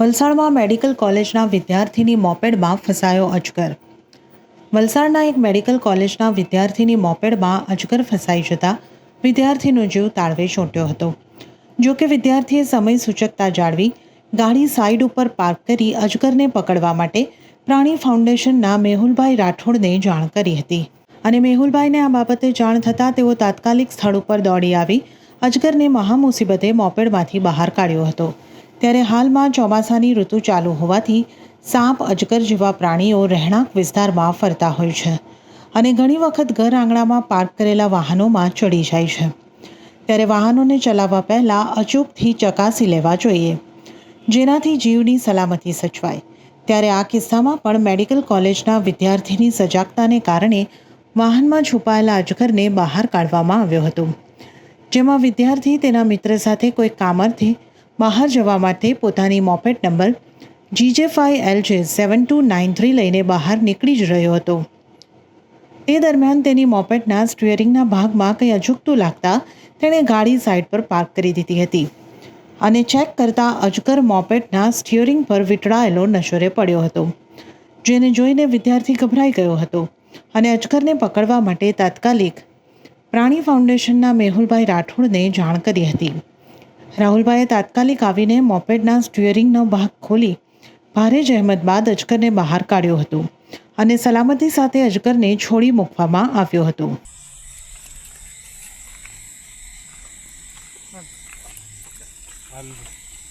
વલસાડમાં મેડિકલ કોલેજના વિદ્યાર્થીની મોપેડમાં ફસાયો અજગર. વલસાડના એક મેડિકલ કોલેજના વિદ્યાર્થીની મોપેડમાં અજગર ફસાઈ જતા વિદ્યાર્થીનો જીવ તાળવે ચોંટ્યો હતો. જો કે વિદ્યાર્થીએ સમય સૂચકતા જાળવી ગાડી સાઈડ ઉપર પાર્ક કરી અજગરને પકડવા માટે પ્રાણી ફાઉન્ડેશનના મેહુલભાઈ રાઠોડને જાણ કરી હતી. અને મેહુલભાઈને આ બાબતે જાણ થતાં તેઓ તાત્કાલિક સ્થળ ઉપર દોડી આવી અજગરને મહામુસીબતે મોપેડમાંથી બહાર કાઢ્યો હતો. ત્યારે હાલમાં ચોમાસાની ઋતુ ચાલુ હોવાથી સાપ, અજગર જેવા પ્રાણીઓ રહેણાંક વિસ્તારમાં ફરતા હોય છે અને ઘણી વખત ઘર આંગણામાં પાર્ક કરેલા વાહનોમાં ચડી જાય છે. ત્યારે વાહનોને ચલાવવા પહેલાં અચૂકથી ચકાસી લેવા જોઈએ. જેનાથી જીવની સલામતી સચવાય. ત્યારે આ કિસ્સામાં પણ મેડિકલ કોલેજના વિદ્યાર્થીની સજાગતાને કારણે વાહનમાં છુપાયેલા અજગરને બહાર કાઢવામાં આવ્યો હતો. જેમાં વિદ્યાર્થી તેના મિત્ર સાથે કોઈ કામરથી બહાર જવા માટે પોતાની moped number GJ five L J seven two nine three લઈને બહાર નીકળી જ રહ્યો હતો. તે દરમિયાન તેની મોપેટના સ્ટિયરિંગના ભાગમાં કંઈ અજુકતું લાગતા તેણે ગાડી સાઈડ પર પાર્ક કરી દીધી હતી અને ચેક કરતા અજગર મોપેટના સ્ટિયરિંગ પર વીંટળાયેલો નશરે પડ્યો હતો, જેને જોઈને વિદ્યાર્થી ગભરાઈ ગયો હતો અને અજગરને પકડવા માટે તાત્કાલિક પ્રાણી ફાઉન્ડેશનના મેહુલભાઈ રાઠોડને જાણ કરી હતી. રાહુલભાઈએ તાત્કાલિક આવીને મોપેડના સ્ટિયરિંગનો ભાગ ખોલી ભારે જહેમત બાદ અજગરને બહાર કાઢ્યો હતો અને સલામતી સાથે અજગરને છોડી મૂકવામાં આવ્યો હતો. હાલ